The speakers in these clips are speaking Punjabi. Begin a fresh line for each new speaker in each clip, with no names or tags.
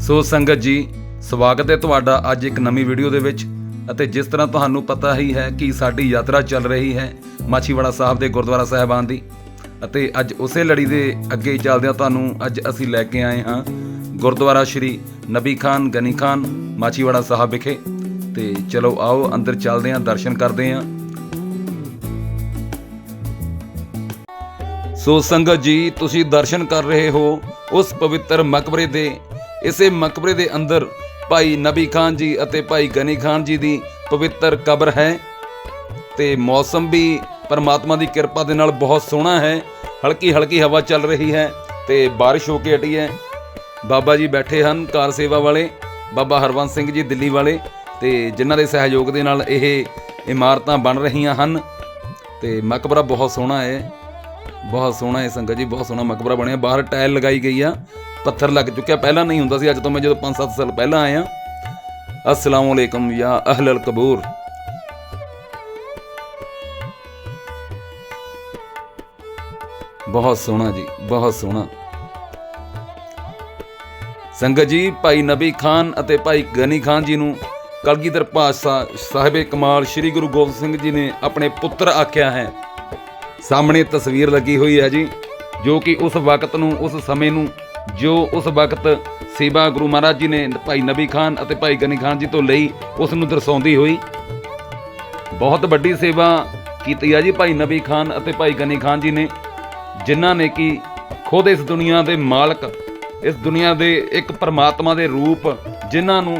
ਸੋ ਸੰਗਤ ਜੀ, ਸਵਾਗਤ ਹੈ ਤੁਹਾਡਾ ਅੱਜ ਇੱਕ ਨਵੀਂ ਵੀਡੀਓ ਦੇ ਵਿੱਚ। ਅਤੇ ਜਿਸ ਤਰ੍ਹਾਂ ਤੁਹਾਨੂੰ ਪਤਾ ਹੀ ਹੈ ਕਿ ਸਾਡੀ ਯਾਤਰਾ ਚੱਲ ਰਹੀ ਹੈ ਮਾਛੀਵਾੜਾ ਸਾਹਿਬ ਦੇ ਗੁਰਦੁਆਰਾ ਸਾਹਿਬਾਨ ਦੀ। ਅਤੇ ਅੱਜ ਉਸੇ ਲੜੀ ਦੇ ਅੱਗੇ ਚੱਲਦਿਆਂ ਤੁਹਾਨੂੰ ਅੱਜ ਅਸੀਂ ਲੈ ਕੇ ਆਏ ਹਾਂ ਗੁਰਦੁਆਰਾ ਸ਼੍ਰੀ ਨਬੀ ਖਾਨ, ਗਨੀ ਖਾਨ, ਮਾਛੀਵਾੜਾ ਸਾਹਿਬ ਵਿਖੇ। ਤੇ ਚਲੋ ਆਓ, ਅੰਦਰ ਚੱਲਦੇ ਹਾਂ, ਦਰਸ਼ਨ ਕਰਦੇ ਹਾਂ। ਸੋ ਸੰਗਤ ਜੀ, ਤੁਸੀਂ ਦਰਸ਼ਨ ਕਰ ਰਹੇ ਹੋ ਉਸ ਪਵਿੱਤਰ ਮਕਬਰੇ ਦੇ ਇਸੇ ਮਕਬਰੇ ਦੇ ਅੰਦਰ ਭਾਈ ਨਬੀ ਖਾਨ ਜੀ ਅਤੇ ਭਾਈ ਗਨੀ ਖਾਨ ਜੀ ਦੀ ਪਵਿੱਤਰ ਕਬਰ ਹੈ ਤੇ ਮੌਸਮ ਵੀ ਪਰਮਾਤਮਾ ਦੀ ਕਿਰਪਾ ਦੇ ਨਾਲ ਬਹੁਤ ਸੋਹਣਾ ਹੈ। ਹਲਕੀ ਹਲਕੀ ਹਵਾ ਚੱਲ ਰਹੀ ਹੈ ਤੇ ਬਾਰਿਸ਼ ਹੋ ਕੇ ਹਟੀ ਹੈ। ਬਾਬਾ ਜੀ ਬੈਠੇ ਹਨ ਕਾਰ ਸੇਵਾ ਵਾਲੇ, ਬਾਬਾ ਹਰਵੰਸ ਸਿੰਘ ਜੀ ਦਿੱਲੀ ਵਾਲੇ ਤੇ ਜਿਨ੍ਹਾਂ ਦੇ ਸਹਿਯੋਗ ਦੇ ਨਾਲ ਇਹ ਇਮਾਰਤਾਂ ਬਣ ਰਹੀਆਂ ਹਨ ਤੇ ਮਕਬਰਾ ਬਹੁਤ ਸੋਹਣਾ ਹੈ। ਬਹੁਤ ਸੋਹਣਾ ਹੈ ਸੰਗਤ ਜੀ, ਬਹੁਤ ਸੋਹਣਾ ਮਕਬਰਾ ਬਣਿਆ। ਬਾਹਰ ਟਾਇਲ ਲਗਾਈ ਗਈ ਆ। ਪੱਥਰ ਲੱਗ ਚੁੱਕਿਆ। ਪਹਿਲਾਂ ਨਹੀਂ ਹੁੰਦਾ ਸੀ, ਅੱਜ ਤੋਂ ਮੈਂ ਜਦੋਂ 5-7 ਸਾਲ ਪਹਿਲਾਂ ਆਇਆ, ਅਸਲਾਮ ਅਲੈਕਮ ਯਾ ਅਹਲਲ ਕਬੂਰ। ਬਹੁਤ ਸੋਹਣਾ ਜੀ, ਬਹੁਤ ਸੋਹਣਾ। ਸੰਗਤ ਜੀ, ਭਾਈ ਨਬੀ ਖਾਨ ਅਤੇ ਭਾਈ ਗਨੀ ਖਾਨ ਜੀ ਨੂੰ ਕਲਗੀਧਰ ਪਾਤਸ਼ਾਹ ਸਾਹਿਬੇ ਕਮਾਲ ਸ੍ਰੀ ਗੁਰੂ ਗੋਬਿੰਦ ਸਿੰਘ ਜੀ ਨੇ ਆਪਣੇ ਪੁੱਤਰ ਆਖਿਆ ਹੈ। ਸਾਹਮਣੇ ਤਸਵੀਰ ਲੱਗੀ ਹੋਈ ਹੈ ਜੀ, ਜੋ ਕਿ ਉਸ ਵਕਤ ਨੂੰ, ਉਸ ਸਮੇਂ ਨੂੰ ਜੋ ਉਸ ਵਕਤ ਸੇਵਾ ਗੁਰੂ ਮਹਾਰਾਜ ਜੀ ਨੇ ਭਾਈ ਨਬੀ ਖਾਨ ਅਤੇ ਭਾਈ ਗਨੀ ਖਾਨ ਜੀ ਤੋਂ ਲਈ ਉਸ ਨੂੰ ਦਰਸਾਉਂਦੀ ਹੋਈ, ਬਹੁਤ ਵੱਡੀ ਸੇਵਾ ਕੀਤੀ ਆ ਜੀ ਭਾਈ ਨਬੀ ਖਾਨ ਅਤੇ ਭਾਈ ਗਨੀ ਖਾਨ ਜੀ ਨੇ, ਜਿਨ੍ਹਾਂ ਨੇ ਕਿ ਖੁਦ ਇਸ ਦੁਨੀਆ ਦੇ ਮਾਲਕ, ਇਸ ਦੁਨੀਆ ਦੇ ਇੱਕ ਪਰਮਾਤਮਾ ਦੇ ਰੂਪ, ਜਿਨ੍ਹਾਂ ਨੂੰ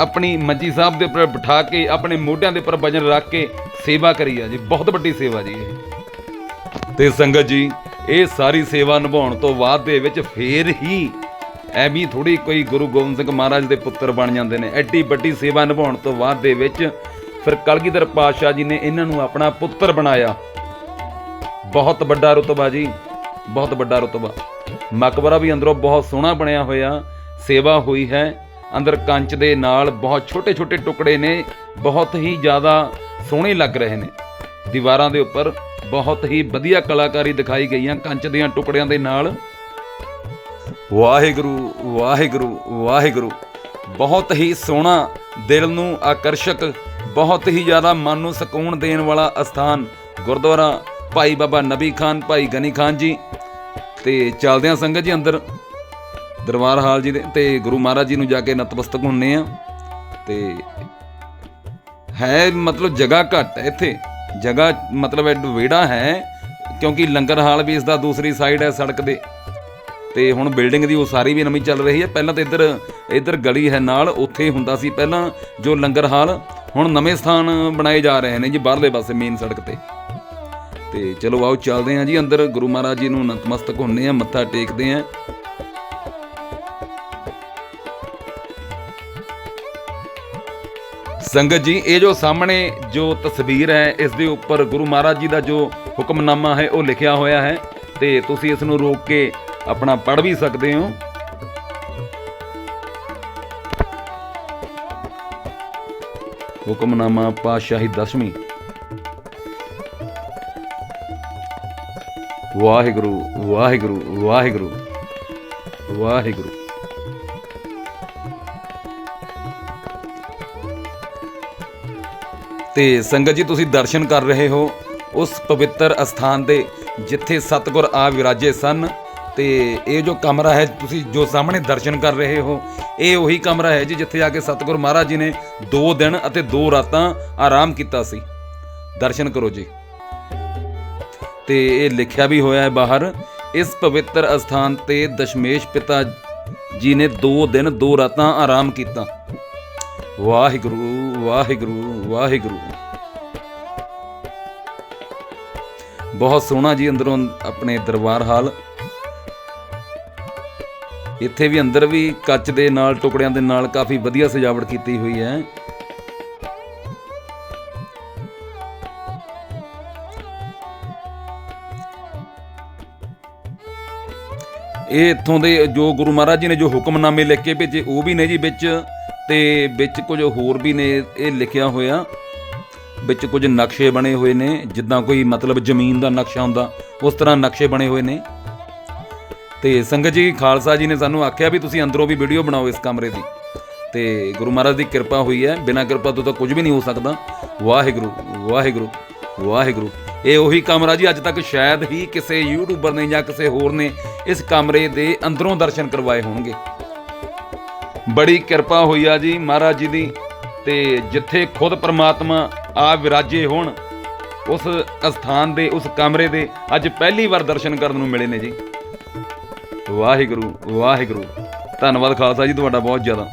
ਆਪਣੀ ਮੰਜੀ ਸਾਹਿਬ ਦੇ ਉੱਪਰ ਬਿਠਾ ਕੇ, ਆਪਣੇ ਮੋਢਿਆਂ ਦੇ ਉੱਪਰ ਵਜਨ ਰੱਖ ਕੇ ਸੇਵਾ ਕਰੀ ਆ ਜੀ। ਬਹੁਤ ਵੱਡੀ ਸੇਵਾ ਜੀ ਇਹ। ਤੇ ਸੰਗਤ ਜੀ ਇਹ ਸਾਰੀ ਸੇਵਾ ਨਿਭਾਉਣ ਤੋਂ ਬਾਅਦ ਦੇ ਵਿੱਚ ਫੇਰ ਹੀ ਐਵੇਂ ਥੋੜੀ ਕੋਈ ਗੁਰੂ ਗੋਬਿੰਦ ਸਿੰਘ ਮਹਾਰਾਜ ਦੇ ਪੁੱਤਰ ਬਣ ਜਾਂਦੇ ਨੇ। ਐਡੀ ਵੱਡੀ ਸੇਵਾ ਨਿਭਾਉਣ ਤੋਂ ਬਾਅਦ ਦੇ ਵਿੱਚ ਫਿਰ ਕਲਗੀਧਰ ਪਾਤਸ਼ਾਹ ਜੀ ਨੇ ਇਹਨਾਂ ਨੂੰ ਆਪਣਾ ਪੁੱਤਰ ਬਣਾਇਆ। ਬਹੁਤ ਵੱਡਾ ਰੁਤਬਾ ਜੀ, ਬਹੁਤ ਵੱਡਾ ਰੁਤਬਾ। ਮਕਬਰਾ ਵੀ ਅੰਦਰੋਂ ਬਹੁਤ ਸੋਹਣਾ ਬਣਿਆ ਹੋਇਆ, ਸੇਵਾ ਹੋਈ ਹੈ। ਅੰਦਰ ਕੰਚ ਦੇ ਨਾਲ ਬਹੁਤ ਛੋਟੇ-ਛੋਟੇ ਟੁਕੜੇ ਨੇ, ਬਹੁਤ ਹੀ ਜ਼ਿਆਦਾ ਸੋਹਣੇ ਲੱਗ ਰਹੇ ਨੇ। ਦੀਵਾਰਾਂ ਦੇ ਉੱਪਰ ਬਹੁਤ ਹੀ ਵਧੀਆ ਕਲਾਕਾਰੀ ਦਿਖਾਈ ਗਈਆਂ ਕੰਚ ਦੀਆਂ ਟੁਕੜਿਆਂ ਦੇ ਨਾਲ। ਵਾਹਿਗੁਰੂ ਵਾਹਿਗੁਰੂ ਵਾਹਿਗੁਰੂ। ਬਹੁਤ ਹੀ ਸੋਹਣਾ ਦਿਲ ਨੂੰ ਆਕਰਸ਼ਕ, ਬਹੁਤ ਹੀ ਜ਼ਿਆਦਾ ਮਨ ਨੂੰ ਸਕੂਨ ਦੇਣ ਵਾਲਾ ਅਸਥਾਨ ਗੁਰਦੁਆਰਾ ਭਾਈ ਬਾਬਾ ਨਬੀ ਖਾਨ, ਭਾਈ ਗਨੀ ਖਾਨ ਜੀ। ਤੇ ਚੱਲਦੇ ਆ ਸੰਗਤ ਜੀ ਅੰਦਰ। ਦਰਬਾਰ ਹਾਲ ਜੀ ਦੇ ਤੇ ਗੁਰੂ ਮਹਾਰਾਜ ਜੀ ਨੂੰ ਜਾ ਕੇ ਨਤਮਸਤਕ ਹੁੰਨੇ ਆ। ਤੇ ਹੈ ਮਤਲਬ ਜਗ੍ਹਾ ਘੱਟ ਹੈ ਇੱਥੇ। ਜਗ੍ਹਾ ਮਤਲਬ ਐਡ ਵਿਹੜਾ ਹੈ, ਕਿਉਂਕਿ ਲੰਗਰ ਹਾਲ ਵੀ ਇਸ ਦਾ ਦੂਸਰੀ ਸਾਈਡ ਹੈ ਸੜਕ ਦੇ। ਤੇ ਹੁਣ ਬਿਲਡਿੰਗ ਦੀ ਉਸਾਰੀ ਵੀ ਨਵੀਂ ਚੱਲ ਰਹੀ ਹੈ। ਪਹਿਲਾਂ ਤਾਂ ਇੱਧਰ ਇੱਧਰ ਗਲੀ ਹੈ ਨਾਲ, ਉੱਥੇ ਹੁੰਦਾ ਸੀ ਪਹਿਲਾਂ ਜੋ ਲੰਗਰ ਹਾਲ, ਹੁਣ ਨਵੇਂ ਸਥਾਨ ਬਣਾਏ ਜਾ ਰਹੇ ਨੇ ਜੀ ਬਾਹਰਲੇ ਪਾਸੇ ਮੇਨ ਸੜਕ ਤੇ। ਤੇ ਚਲੋ ਆਓ ਚੱਲਦੇ ਹਾਂ ਜੀ ਅੰਦਰ। ਗੁਰੂ ਮਹਾਰਾਜ ਜੀ ਨੂੰ ਨਤਮਸਤਕ ਹੁੰਨੇ ਆ ਮੱਥਾ ਟੇਕਦੇ ਆ ਸੰਗਤ ਜੀ, ਇਹ ਜੋ ਸਾਹਮਣੇ ਜੋ ਤਸਵੀਰ ਹੈ, ਇਸ ਦੇ ਉੱਪਰ ਗੁਰੂ ਮਹਾਰਾਜ ਜੀ ਦਾ ਜੋ ਹੁਕਮਨਾਮਾ ਹੈ, ਉਹ ਲਿਖਿਆ ਹੋਇਆ ਹੈ ਤੇ ਤੁਸੀਂ ਇਸ ਨੂੰ ਰੋਕ ਕੇ ਆਪਣਾ ਪੜ੍ਹ ਵੀ ਸਕਦੇ ਹੋ। ਹੁਕਮਨਾਮਾ ਪਾਤਸ਼ਾਹੀ ਦਸਵੀਂ। ਵਾਹਿਗੁਰੂ ਵਾਹਿਗੁਰੂ ਵਾਹਿਗੁਰੂ ਵਾਹਿਗੁਰੂ। ਤੇ ਸੰਗਤ ਜੀ, ਤੁਸੀਂ ਦਰਸ਼ਨ ਕਰ ਰਹੇ ਹੋ ਉਸ ਪਵਿੱਤਰ ਅਸਥਾਨ ਦੇ ਜਿੱਥੇ ਸਤਿਗੁਰ ਆ ਵਿਰਾਜੇ ਸਨ। ਤੇ ਇਹ ਜੋ ਕਮਰਾ ਹੈ, ਤੁਸੀਂ ਜੋ ਸਾਹਮਣੇ ਦਰਸ਼ਨ ਕਰ ਰਹੇ ਹੋ, ਇਹ ਉਹੀ ਕਮਰਾ ਹੈ ਜੀ, ਜਿੱਥੇ ਜਾ ਕੇ ਸਤਿਗੁਰ ਮਹਾਰਾਜ ਜੀ ਨੇ 2 ਦਿਨ ਅਤੇ 2 ਰਾਤਾਂ ਆਰਾਮ ਕੀਤਾ ਸੀ। ਦਰਸ਼ਨ ਕਰੋ ਜੀ। ਤੇ ਇਹ ਲਿਖਿਆ ਵੀ ਹੋਇਆ ਹੈ ਬਾਹਰ, ਇਸ ਪਵਿੱਤਰ ਅਸਥਾਨ ਤੇ ਦਸ਼ਮੇਸ਼ ਪਿਤਾ ਜੀ ਨੇ 2 ਦਿਨ 2 ਰਾਤਾਂ ਆਰਾਮ ਕੀਤਾ। ਵਾਹਿਗੁਰੂ ਵਾਹਿਗੁਰੂ ਵਾਹਿਗੁਰੂ। ਬਹੁਤ ਸੋਹਣਾ ਜੀ ਅੰਦਰੋਂ ਆਪਣੇ ਦਰਬਾਰ ਹਾਲ। ਇੱਥੇ ਵੀ ਅੰਦਰ ਵੀ ਕੱਚ ਦੇ ਨਾਲ, ਟੁਕੜਿਆਂ ਦੇ ਨਾਲ ਕਾਫੀ ਵਧੀਆ ਸਜਾਵਟ ਕੀਤੀ ਹੋਈ ਹੈ। ਇਹ ਇੱਥੋਂ ਦੇ ਜੋ ਗੁਰੂ ਮਹਾਰਾਜ ਜੀ ਨੇ ਜੋ ਹੁਕਮਨਾਮੇ ਲਿਖ ਕੇ ਭੇਜੇ, ਉਹ ਵੀ ਨੇ ਜੀ ਵਿੱਚ। ਤੇ ਵਿੱਚ ਕੁਝ ਹੋਰ ਵੀ ਨੇ, ਇਹ ਲਿਖਿਆ ਹੋਇਆ। ਵਿੱਚ ਕੁਝ ਨਕਸ਼ੇ ਬਣੇ ਹੋਏ ਨੇ, ਜਿੱਦਾਂ ਕੋਈ ਮਤਲਬ ਜ਼ਮੀਨ ਦਾ ਨਕਸ਼ਾ ਹੁੰਦਾ, ਉਸ ਤਰ੍ਹਾਂ ਨਕਸ਼ੇ ਬਣੇ ਹੋਏ ਨੇ। ਤੇ ਸੰਗਤ ਜੀ, ਖਾਲਸਾ ਜੀ ਨੇ ਸਾਨੂੰ ਆਖਿਆ ਵੀ ਤੁਸੀਂ ਅੰਦਰੋਂ ਵੀ ਵੀਡੀਓ ਬਣਾਓ ਇਸ ਕਮਰੇ ਦੀ। ਤੇ ਗੁਰੂ ਮਹਾਰਾਜ ਦੀ ਕਿਰਪਾ ਹੋਈ ਹੈ, ਬਿਨਾਂ ਕਿਰਪਾ ਤੋਂ ਤਾਂ ਕੁਝ ਵੀ ਨਹੀਂ ਹੋ ਸਕਦਾ। ਵਾਹਿਗੁਰੂ ਵਾਹਿਗੁਰੂ ਵਾਹਿਗੁਰੂ। ਇਹ ਉਹੀ ਕਮਰਾ ਜੀ, ਅੱਜ ਤੱਕ ਸ਼ਾਇਦ ਹੀ ਕਿਸੇ ਯੂਟਿਊਬਰ ਨੇ ਜਾਂ ਕਿਸੇ ਹੋਰ ਨੇ ਇਸ ਕਮਰੇ ਦੇ ਅੰਦਰੋਂ ਦਰਸ਼ਨ ਕਰਵਾਏ ਹੋਣਗੇ। ਬੜੀ ਕਿਰਪਾ ਹੋਈ ਆ ਜੀ ਮਹਾਰਾਜ ਜੀ ਦੀ ਤੇ ਜਿੱਥੇ ਖੁਦ ਪ੍ਰਮਾਤਮਾ ਆ ਵਿਰਾਜੇ ਹੋਣ, ਉਸ ਅਸਥਾਨ ਦੇ, ਉਸ ਕਮਰੇ ਦੇ ਅੱਜ ਪਹਿਲੀ ਵਾਰ ਦਰਸ਼ਨ ਕਰਨ ਨੂੰ ਮਿਲੇ ਨੇ ਜੀ। ਵਾਹਿਗੁਰੂ ਵਾਹਿਗੁਰੂ। ਧੰਨਵਾਦ ਖਾਲਸਾ ਜੀ ਤੁਹਾਡਾ ਬਹੁਤ ਜ਼ਿਆਦਾ।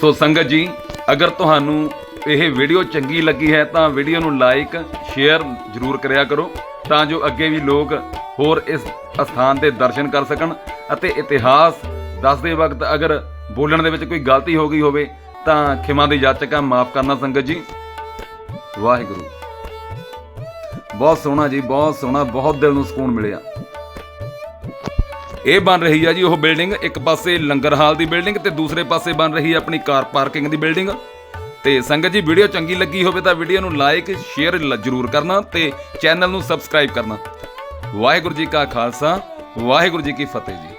ਸੋ ਸੰਗਤ ਜੀ ਅਗਰ ਤੁਹਾਨੂੰ ਇਹ ਵੀਡੀਓ ਚੰਗੀ ਲੱਗੀ ਹੈ ਤਾਂ ਵੀਡੀਓ ਨੂੰ ਲਾਈਕ ਸ਼ੇਅਰ ਜ਼ਰੂਰ ਕਰਿਆ ਕਰੋ ਤਾਂ ਜੋ ਅੱਗੇ ਵੀ ਲੋਕ ਹੋਰ ਇਸ ਅਸਥਾਨ ਦੇ ਦਰਸ਼ਨ ਕਰ ਸਕਣ ਅਤੇ ਇਤਿਹਾਸ ਦੱਸਦੇ ਵਕਤ ਅਗਰ ਬੋਲਣ ਦੇ ਵਿੱਚ ਕੋਈ ਗਲਤੀ ਹੋ ਗਈ ਹੋਵੇ ਤਾਂ ਖਿਮਾ ਦੀ ਯਾਚਕਾਂ ਮਾਫ ਕਰਨਾ ਸੰਗਤ ਜੀ। ਵਾਹਿਗੁਰੂ। ਬਹੁਤ ਸੋਹਣਾ ਜੀ, ਬਹੁਤ ਸੋਹਣਾ, ਬਹੁਤ ਦਿਲ ਨੂੰ ਸਕੂਨ ਮਿਲਿਆ। ਇਹ ਬਣ ਰਹੀ ਆ ਜੀ ਉਹ ਬਿਲਡਿੰਗ, ਇੱਕ ਪਾਸੇ ਲੰਗਰ ਹਾਲ ਦੀ ਬਿਲਡਿੰਗ ਤੇ ਦੂਸਰੇ ਪਾਸੇ ਬਣ ਰਹੀ ਹੈ ਆਪਣੀ ਕਾਰ ਪਾਰਕਿੰਗ ਦੀ ਬਿਲਡਿੰਗ। ਤੇ ਸੰਗਤ ਜੀ, ਵੀਡੀਓ ਚੰਗੀ ਲੱਗੀ ਹੋਵੇ ਤਾਂ ਵੀਡੀਓ ਨੂੰ ਲਾਈਕ ਸ਼ੇਅਰ ਜ਼ਰੂਰ ਕਰਨਾ ਤੇ ਚੈਨਲ ਨੂੰ ਸਬਸਕ੍ਰਾਈਬ ਕਰਨਾ। ਵਾਹਿਗੁਰੂ ਜੀ ਕਾ ਖਾਲਸਾ, ਵਾਹਿਗੁਰੂ ਜੀ ਕੀ ਫਤਿਹ ਜੀ।